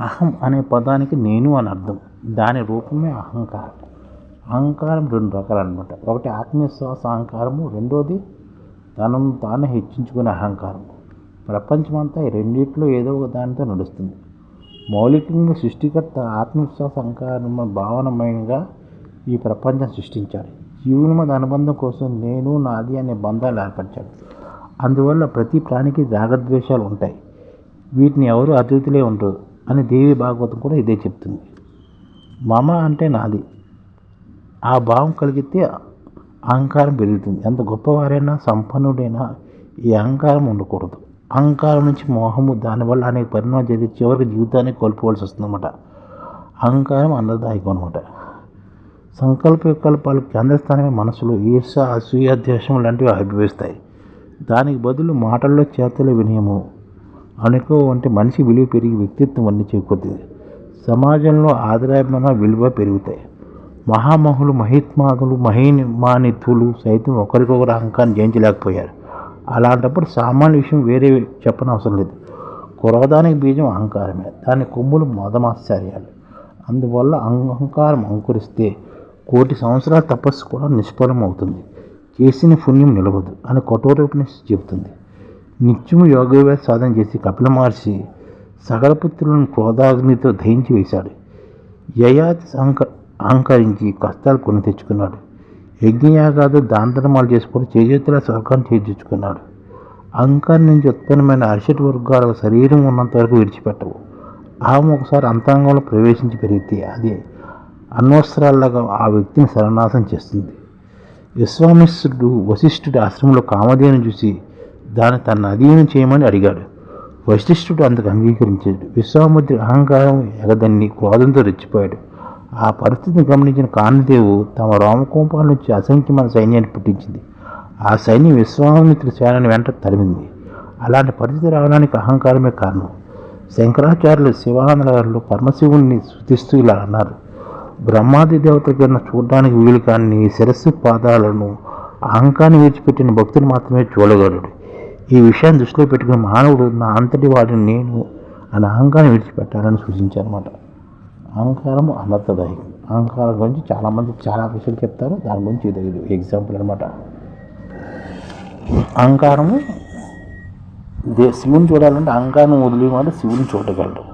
అహం అనే పదానికి నేను అని అర్థం. దాని రూపమే అహంకారం. అహంకారం రెండు రకాలు అనమాట ఒకటి ఆత్మవిశ్వాస అహంకారము రెండోది తనను తాను హెచ్చించుకునే అహంకారం. ప్రపంచమంతా ఈ రెండిట్లో ఏదో ఒక దానితో నడుస్తుంది. మౌలికంగా సృష్టికర్త ఆత్మవిశ్వాస అహంకారం భావనమైనగా ఈ ప్రపంచం సృష్టించాడు. జీవుని మీద అనుబంధం కోసం నేను నాది అనే బంధాలు ఏర్పరిచాడు. అందువల్ల ప్రతి ప్రాణికి రాగద్వేషాలు ఉంటాయి. వీటిని ఎవరు అతిథులే ఉండరు. అని దేవి భాగవతం కూడా ఇదే చెప్తుంది. మమ అంటే నాది. ఆ భావం కలిగితే అహంకారం పెరుగుతుంది. ఎంత గొప్పవారైనా సంపన్నుడైనా ఈ అహంకారం ఉండకూడదు. అహంకారం నుంచి మోహము దానివల్ల అనేక పరిణామాలు జరిగి చివరికి జీవితాన్ని కోల్పోవాల్సి వస్తుందన్నమాట. అహంకారం అన్నదాయకం అనమాట సంకల్ప వికల్పాలు కేంద్రస్థానమే మనసులో ఈర్ష అసూయ ద్వేషం లాంటివి అభివేస్తాయి దానికి బదులు మాటల్లో చేతలు వినయము అనుకో వంటి మనిషి విలువ పెరిగి వ్యక్తిత్వం అన్ని చేకూరుతుంది. సమాజంలో ఆదరాభిమాన విలువ పెరుగుతాయి. మహామహులు మహిత్మాదులు మహిమానితులు సైతం ఒకరికొకరు అహంకారం జయించలేకపోయారు. అలాంటప్పుడు సామాన్య విషయం వేరే చెప్పనవసరం లేదు. కురవదానికి బీజం అహంకారమే. దాని కొమ్ములు మదమాశ్చర్యాలు. అందువల్ల అహంకారం అంకురిస్తే కోటి సంవత్సరాల తపస్సు కూడా నిష్ఫలం అవుతుంది చేసిన పుణ్యం నిలవదు అని కఠోరోపనిషి చెబుతుంది. నిత్యము యోగవ్యాస సాధన చేసి కపిల మహర్షి సగలపుత్రులను క్రోధాగ్నితో దహించి వేశాడు. యయాతి అహంక అహంకరించి కష్టాలు కొని తెచ్చుకున్నాడు. యజ్ఞయాగాదు దాంతరమాలు చేసుకుని చేజేతుల స్వర్గాన్ని చేర్చుకున్నాడు అహంకారం నుంచి ఉత్పన్నమైన అరిషటి వర్గాల శరీరం ఉన్నంత వరకు విడిచిపెట్టవు. అహం ఒకసారి అంతరంగంలో ప్రవేశించి పెరిగితే అది అన్వస్త్రాల్లాగా ఆ వ్యక్తిని సర్వనాశం చేస్తుంది. విశ్వామిశ్రుడు వశిష్ఠుడి ఆశ్రమంలో కామధేను చూసి దాన్ని తన అధీనం చేయమని అడిగాడు. వశిష్ఠుడు అందుకు అంగీకరించాడు. విశ్వామిత్రుడి అహంకారం ఎగదన్ని క్రోధంతో రెచ్చిపోయాడు. ఆ పరిస్థితిని గమనించిన కాంతిదేవు తమ రోమకోపాల నుంచి అసంఖ్యమైన సైన్యాన్ని పుట్టించింది. ఆ సైన్యం విశ్వామిత్రుడి సేనని వెంట తరిమింది. అలాంటి పరిస్థితి రావడానికి అహంకారమే కారణం. శంకరాచార్యులు శివానంద గారు పరమశివుణ్ణి శృతిస్తూ ఇలా అన్నారు. బ్రహ్మాది దేవత కన్నా చూడడానికి వీలు కాని నీ శిరస్సు పాదాలను అహంకాన్ని విడిచిపెట్టిన భక్తులు మాత్రమే చూడగలడు ఈ విషయాన్ని దృష్టిలో పెట్టుకుని మానవుడు నా అంతటి వాడిని నేను అని అహంకారం విడిచిపెట్టాలని సూచించారన్నమాట అహంకారం అనర్థదాయకం. అహంకారం గురించి చాలామంది చాలా విషయాలు చెప్తారు. దాని గురించి ఇది ఇది ఎగ్జాంపుల్ అనమాట అహంకారము దే శివుని చూడాలంటే అహంకారం వదిలి మాట శివుని చూడగలడు.